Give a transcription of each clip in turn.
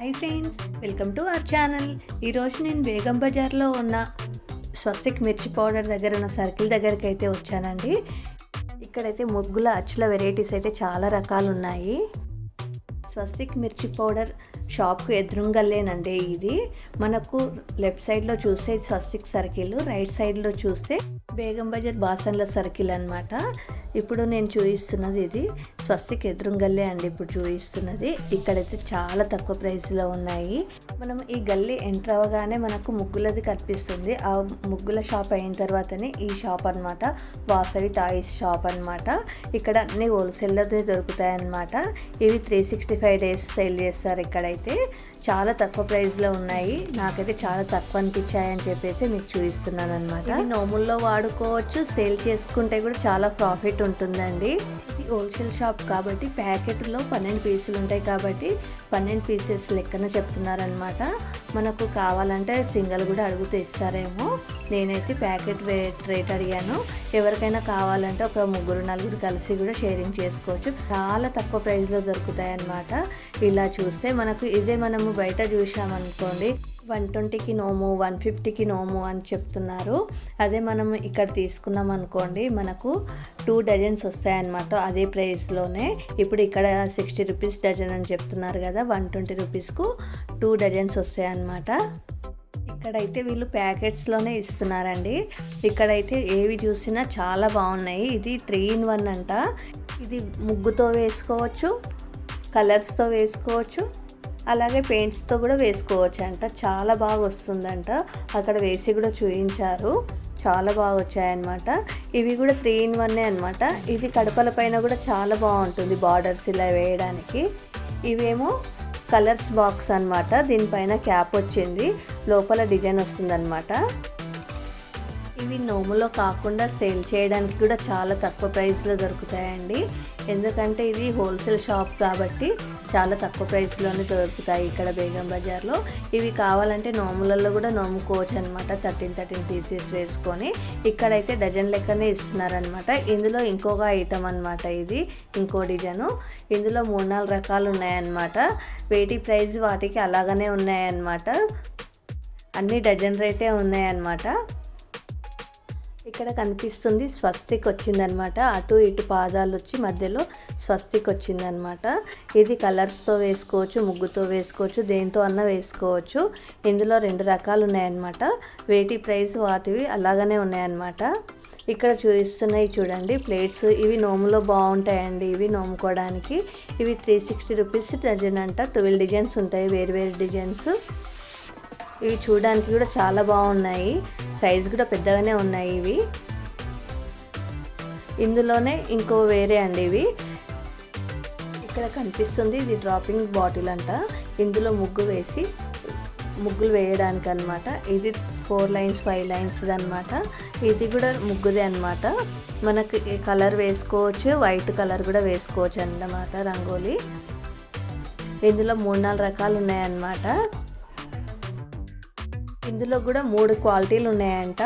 Hi friends welcome to our channel ఈరోజు నేను బేగం బజార్లో ఉన్న స్వస్తిక్ మిర్చి పౌడర్ దగ్గర ఉన్న సర్కిల్ దగ్గరికి అయితే వచ్చానండి. ఇక్కడైతే ముగ్గుల అచ్చుల వెరైటీస్ అయితే చాలా రకాలు ఉన్నాయి స్వస్తిక్ మిర్చి పౌడర్ షాప్కు ఎదురుంగల్లేనండి ఇది. మనకు లెఫ్ట్ సైడ్లో చూస్తే స్వస్తిక్ సర్కిల్ రైట్ సైడ్లో చూస్తే బేగం బజార్ బాసన్ల సర్కిల్ అనమాట ఇప్పుడు నేను చూపిస్తున్నది ఇది స్వస్తిక్ ఎదురుంగల్లే అండి. ఇప్పుడు చూపిస్తున్నది ఇక్కడైతే చాలా తక్కువ ప్రైస్లో ఉన్నాయి. మనం ఈ గల్లీ ఎంటర్ అవ్వగానే మనకు ముగ్గులది కనిపిస్తుంది. ఆ ముగ్గుల షాప్ అయిన తర్వాతనే ఈ షాప్ అనమాట వాసవి టాయ్స్ షాప్ అనమాట ఇక్కడ అన్ని హోల్సేల్లోనే దొరుకుతాయి అన్నమాట ఇవి three sixty five days sale చేస్తారు ఇక్కడైతే. చాలా తక్కువ ప్రైస్లో ఉన్నాయి. నాకైతే చాలా తక్కువ అనిపించాయి అని చెప్పేసి మీకు చూపిస్తున్నాను అనమాట నోముల్లో వాడుకోవచ్చు. సేల్ చేసుకుంటే కూడా చాలా ప్రాఫిట్ ఉంటుందండి. ఇది హోల్సేల్ షాప్ కాబట్టి ప్యాకెట్లో పన్నెండు పీసులు ఉంటాయి కాబట్టి పన్నెండు పీసెస్ లెక్కన చెప్తున్నారనమాట మనకు కావాలంటే సింగల్ కూడా అడుగుతూ ఇస్తారేమో. నేనైతే ప్యాకెట్ రేట్ రేట్ అడిగాను. ఎవరికైనా కావాలంటే ఒక ముగ్గురు నలుగురు కలిసి కూడా షేరింగ్ చేసుకోవచ్చు. చాలా తక్కువ ప్రైస్లో దొరుకుతాయి అన్నమాట ఇలా చూస్తే మనకు ఇదే మనము బయట చూసామనుకోండి వన్ ట్వంటీకి నోము వన్ ఫిఫ్టీకి నోము అని చెప్తున్నారు. అదే మనం ఇక్కడ తీసుకున్నాం అనుకోండి మనకు టూ డజన్స్ వస్తాయన్నమాట అదే ప్రైస్లోనే ఇప్పుడు ఇక్కడ సిక్స్టీ రూపీస్ డజన్ అని చెప్తున్నారు కదా వన్ ట్వంటీ రూపీస్కు టూ డజన్స్ వస్తాయన్నమాట. ఇక్కడైతే వీళ్ళు ప్యాకెట్స్లోనే ఇస్తున్నారండి. ఇక్కడైతే ఏవి చూసినా చాలా బాగున్నాయి. ఇది త్రీ ఇన్ వన్ అంట. ఇది ముగ్గుతో వేసుకోవచ్చు కలర్స్తో వేసుకోవచ్చు. అలాగే పెయింట్స్తో కూడా వేసుకోవచ్చు అంట చాలా బాగా వస్తుందంట. అక్కడ వేసి కూడా చూపించారు చాలా బాగా వచ్చాయన్నమాట. ఇవి కూడా త్రీ ఇన్ వన్నే అనమాట ఇది కడపల పైన కూడా చాలా బాగుంటుంది బార్డర్స్ ఇలా వేయడానికి. ఇవేమో కలర్స్ బాక్స్ అనమాట దీనిపైన క్యాప్ వచ్చింది. లోపల డిజైన్ వస్తుందన్నమాట. ఇవి నోములో కాకుండా సేల్ చేయడానికి కూడా చాలా తక్కువ ప్రైస్లో దొరుకుతాయండి. ఎందుకంటే ఇది హోల్సేల్ షాప్ కాబట్టి చాలా తక్కువ ప్రైస్లోనే దొరుకుతాయి ఇక్కడ బేగం బజార్లో. ఇవి కావాలంటే నోములలో కూడా నోముకోవచ్చు అనమాట థర్టీన్ థర్టీన్ పీసెస్ వేసుకొని. ఇక్కడైతే డజన్ లెక్కనే ఇస్తున్నారనమాట ఇందులో ఇంకొక ఐటమ్ అనమాట ఇది ఇంకో డిజైను. ఇందులో మూడు నాలుగు రకాలు ఉన్నాయన్నమాట. వేటి ప్రైస్ వాటికి అలాగనే ఉన్నాయన్నమాట. అన్ని డజన్ రేటే ఉన్నాయన్నమాట. ఇక్కడ కనిపిస్తుంది స్వస్తిక్ వచ్చిందనమాట అటు ఇటు పాదాలు వచ్చి మధ్యలో స్వస్తిక్ వచ్చిందనమాట ఇది కలర్స్తో వేసుకోవచ్చు ముగ్గుతో వేసుకోవచ్చు దేంతో అన్న వేసుకోవచ్చు. ఇందులో రెండు రకాలు ఉన్నాయన్నమాట వేటి ప్రైస్ వాటివి అలాగనే ఉన్నాయన్నమాట ఇక్కడ చూపిస్తున్నాయి చూడండి ప్లేట్స్. ఇవి నోములో బాగుంటాయండి ఇవి నోముకోవడానికి. ఇవి త్రీ సిక్స్టీ రూపీస్ డజన్ అంట. ట్వెల్వ్ డిజైన్స్ ఉంటాయి వేరు వేరు డిజైన్స్. ఇవి చూడడానికి కూడా చాలా బాగున్నాయి. సైజ్ కూడా పెద్దగానే ఉన్నాయి ఇవి. ఇందులోనే ఇంకో వేరే అండి ఇవి. ఇక్కడ కనిపిస్తుంది ఇది డ్రాపింగ్ బాటిల్ అంట. ఇందులో ముగ్గు వేసి ముగ్గులు వేయడానికి అనమాట ఇది ఫోర్ లైన్స్ ఫైవ్ లైన్స్ అనమాట ఇది కూడా ముగ్గుదే అనమాట మనకి కలర్ వేసుకోవచ్చు వైట్ కలర్ కూడా వేసుకోవచ్చు అన్నమాట రంగోలీ. ఇందులో మూడు నాలుగు రకాలు ఉన్నాయన్నమాట. ఇందులో కూడా మూడు క్వాలిటీలు ఉన్నాయంట.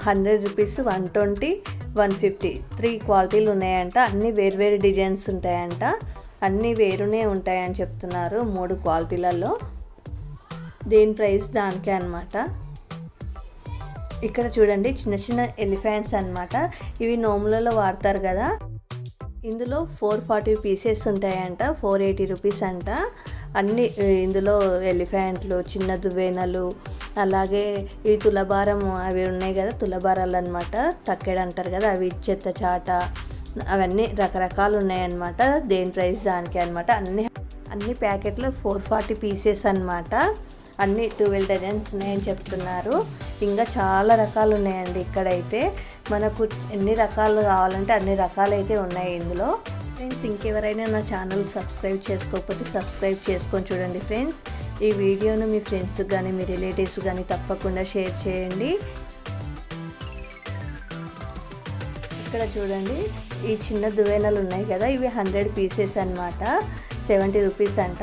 Hundred rupees one twenty one fifty. Three క్వాలిటీలు ఉన్నాయంట. అన్నీ వేరు డిజైన్స్ ఉంటాయంట. అన్నీ వేరునే ఉంటాయని చెప్తున్నారు మూడు క్వాలిటీలలో. దేని ప్రైస్ దానికే అనమాట ఇక్కడ చూడండి చిన్న చిన్న ఎలిఫెంట్స్ అనమాట ఇవి నోములలో వాడతారు కదా. ఇందులో ఫోర్ ఫార్టీ పీసెస్ ఉంటాయంట. ఫోర్ ఎయిటీ రూపీస్ అంట. అన్ని ఇందులో ఎలిఫెంట్లు చిన్న దువ్వెనలు అలాగే ఈ తులభారం అవి ఉన్నాయి కదా తులభారాలు అనమాట తక్కెడ అంటారు కదా అవి చెత్త చాట అవన్నీ రకరకాలు ఉన్నాయన్నమాట దేని ప్రైస్ దానికి అనమాట అన్ని అన్ని ప్యాకెట్లు ఫోర్ ఫార్టీ పీసెస్ అనమాట అన్ని ట్వెల్వ్ డజన్స్ ఉన్నాయని చెప్తున్నారు. ఇంకా చాలా రకాలు ఉన్నాయండి ఇక్కడైతే. మనకు ఎన్ని రకాలు కావాలంటే అన్ని రకాలైతే ఉన్నాయి ఇందులో. ఫ్రెండ్స్ ఇంకెవరైనా నా ఛానల్ సబ్స్క్రైబ్ చేసుకోకపోతే సబ్స్క్రైబ్ చేసుకొని చూడండి ఫ్రెండ్స్. ఈ వీడియోను మీ ఫ్రెండ్స్ కానీ మీ రిలేటివ్స్ కానీ తప్పకుండా షేర్ చేయండి. ఇక్కడ చూడండి ఈ చిన్న దువేనలు ఉన్నాయి కదా ఇవి హండ్రెడ్ పీసెస్ అనమాట సెవెంటీ రూపీస్ అంట.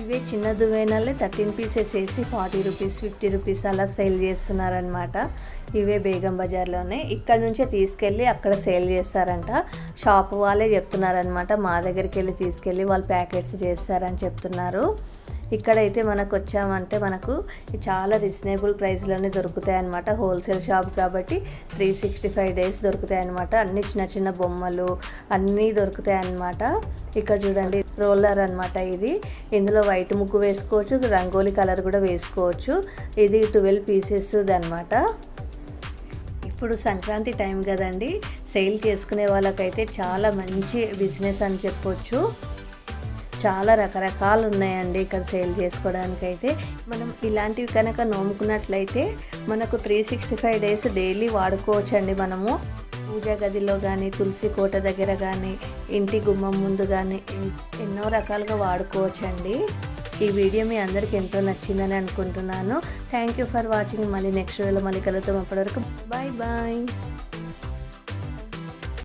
ఇవే చిన్న దువ్వెనలే థర్టీన్ పీసెస్ వేసి ఫార్టీ రూపీస్ ఫిఫ్టీ రూపీస్ అలా సేల్ చేస్తున్నారనమాట ఇవే బేగం బజార్లోనే ఇక్కడ నుంచే తీసుకెళ్ళి అక్కడ సేల్ చేస్తారంట. షాప్ వాళ్ళే చెప్తున్నారనమాట మా దగ్గరికి వెళ్ళి తీసుకెళ్ళి వాళ్ళు ప్యాకెట్స్ చేస్తారని చెప్తున్నారు. ఇక్కడైతే మనకు వచ్చామంటే మనకు చాలా రీజనబుల్ ప్రైస్లోనే దొరుకుతాయి అన్నమాట హోల్సేల్ షాప్ కాబట్టి త్రీ సిక్స్టీ ఫైవ్ డేస్ దొరుకుతాయి అన్ని చిన్న చిన్న బొమ్మలు అన్నీ దొరుకుతాయి అన్నమాట ఇక్కడ చూడండి రోలర్ అన్నమాట ఇది. ఇందులో వైట్ ముగ్గు వేసుకోవచ్చు రంగోలీ కలర్ కూడా వేసుకోవచ్చు. ఇది ట్వెల్వ్ పీసెస్ అనమాట ఇప్పుడు సంక్రాంతి టైం కదండి. సేల్ చేసుకునే వాళ్ళకైతే చాలా మంచి బిజినెస్ అని చెప్పొచ్చు. చాలా రకరకాలు ఉన్నాయండి ఇక్కడ సేల్ చేసుకోవడానికి అయితే మనం ఇలాంటివి కనుక నోముకున్నట్లయితే మనకు three sixty five days daily వాడుకోవచ్చు అండి మనము. పూజా గదిలో కానీ తులసి కోట దగ్గర కానీ ఇంటి గుమ్మం ముందు కానీ ఎన్నో రకాలుగా వాడుకోవచ్చండి. ఈ వీడియో మీ అందరికి ఎంతో నచ్చిందని అనుకుంటున్నాను. థ్యాంక్ యూ ఫర్ వాచింగ్ మళ్ళీ నెక్స్ట్ వీడియోలో మళ్ళీ కలుద్దాం. అప్పటివరకు బాయ్ బాయ్